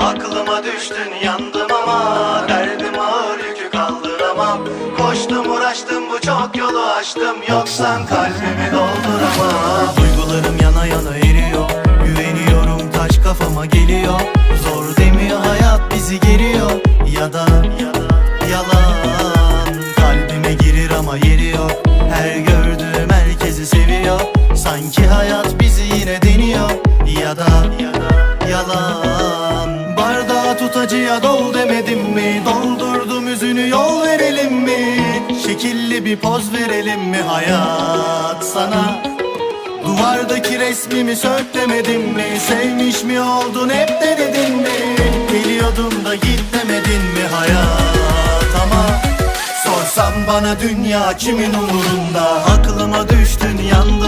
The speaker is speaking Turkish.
Aklıma düştün yandım ama Derdim ağır yükü kaldıramam. Koştum uğraştım bu çok yolu aştım. Yoksan kalbimi dolduramam. Duygularım yana yana eriyor. Güveniyorum taş kafama geliyor. Zor demiyor hayat bizi geriyor. Ya da yalan. Kalbime girir ama yeri yok. Her gördüğüm herkesi seviyor. Sanki hayat bizi yine deniyor. Ya da yalan. Bardağı tut acıya dol demedim mi? Doldurdum yüzünü yol verelim mi? Şekilli bir poz verelim mi hayat sana? Duvardaki resmimi sök demedim mi? Sevmiş mi oldun hep de dedin mi? Biliyordum da git demedin mi hayat? Ama Sorsan bana dünya kimin umurunda? Aklıma düştün yandım